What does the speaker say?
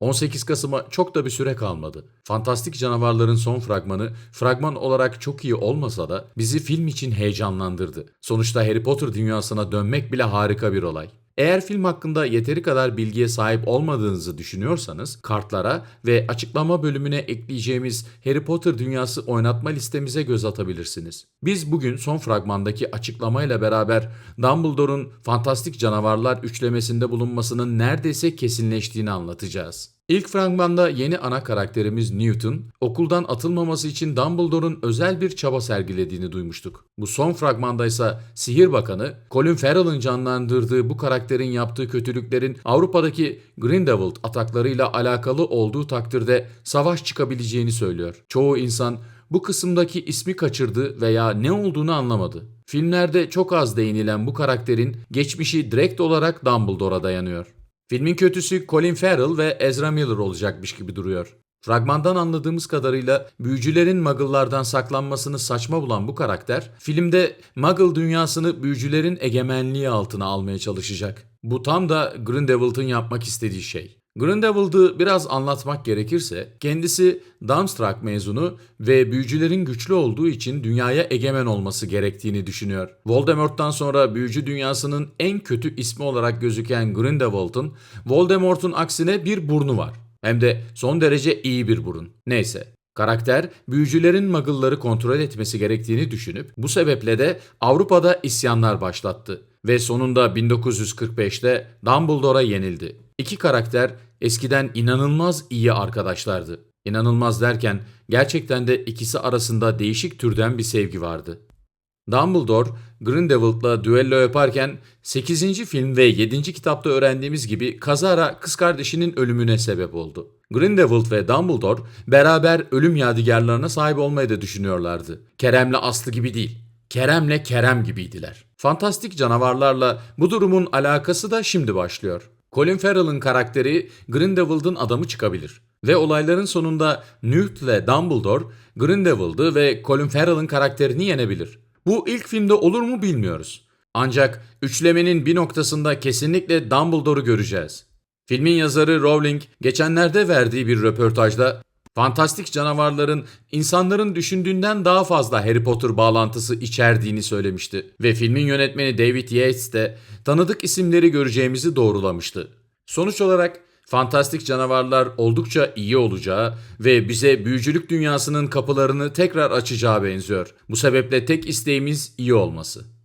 18 Kasım'a çok da bir süre kalmadı. Fantastik Canavarların son fragmanı fragman olarak çok iyi olmasa da bizi film için heyecanlandırdı. Sonuçta Harry Potter dünyasına dönmek bile harika bir olay. Eğer film hakkında yeteri kadar bilgiye sahip olmadığınızı düşünüyorsanız kartlara ve açıklama bölümüne ekleyeceğimiz Harry Potter dünyası oynatma listemize göz atabilirsiniz. Biz bugün son fragmandaki açıklamayla beraber Dumbledore'un fantastik canavarlar üçlemesinde bulunmasının neredeyse kesinleştiğini anlatacağız. İlk fragmanda yeni ana karakterimiz Newton, okuldan atılmaması için Dumbledore'un özel bir çaba sergilediğini duymuştuk. Bu son fragmanda ise Sihir Bakanı, Colin Farrell'ın canlandırdığı bu karakterin yaptığı kötülüklerin Avrupa'daki Grindelwald ataklarıyla alakalı olduğu takdirde savaş çıkabileceğini söylüyor. Çoğu insan bu kısımdaki ismi kaçırdı veya ne olduğunu anlamadı. Filmlerde çok az değinilen bu karakterin geçmişi direkt olarak Dumbledore'a dayanıyor. Filmin kötüsü Colin Farrell ve Ezra Miller olacakmış gibi duruyor. Fragmandan anladığımız kadarıyla büyücülerin muggle'lardan saklanmasını saçma bulan bu karakter, filmde muggle dünyasını büyücülerin egemenliği altına almaya çalışacak. Bu tam da Grindelwald'ın yapmak istediği şey. Grindelwald'ı biraz anlatmak gerekirse, kendisi Darmstadt mezunu ve büyücülerin güçlü olduğu için dünyaya egemen olması gerektiğini düşünüyor. Voldemort'tan sonra büyücü dünyasının en kötü ismi olarak gözüken Grindelwald'ın, Voldemort'un aksine bir burnu var. Hem de son derece iyi bir burun. Neyse. Karakter, büyücülerin muggle'ları kontrol etmesi gerektiğini düşünüp bu sebeple de Avrupa'da isyanlar başlattı ve sonunda 1945'te Dumbledore'a yenildi. İki karakter eskiden inanılmaz iyi arkadaşlardı. İnanılmaz derken gerçekten de ikisi arasında değişik türden bir sevgi vardı. Dumbledore, Grindelwald'la düello yaparken 8. film ve 7. kitapta öğrendiğimiz gibi kazara kız kardeşinin ölümüne sebep oldu. Grindelwald ve Dumbledore beraber ölüm yadigarlarına sahip olmayı da düşünüyorlardı. Kerem'le Aslı gibi değil. Kerem'le Kerem gibiydiler. Fantastik canavarlarla bu durumun alakası da şimdi başlıyor. Colin Farrell'ın karakteri Grindelwald'ın adamı çıkabilir. Ve olayların sonunda Newt ile Dumbledore Grindelwald'ı ve Colin Farrell'ın karakterini yenebilir. Bu ilk filmde olur mu bilmiyoruz. Ancak üçlemenin bir noktasında kesinlikle Dumbledore'u göreceğiz. Filmin yazarı Rowling geçenlerde verdiği bir röportajda fantastik canavarların insanların düşündüğünden daha fazla Harry Potter bağlantısı içerdiğini söylemişti. Ve filmin yönetmeni David Yates de tanıdık isimleri göreceğimizi doğrulamıştı. Sonuç olarak fantastik canavarlar oldukça iyi olacağı ve bize büyücülük dünyasının kapılarını tekrar açacağı benziyor. Bu sebeple tek isteğimiz iyi olması.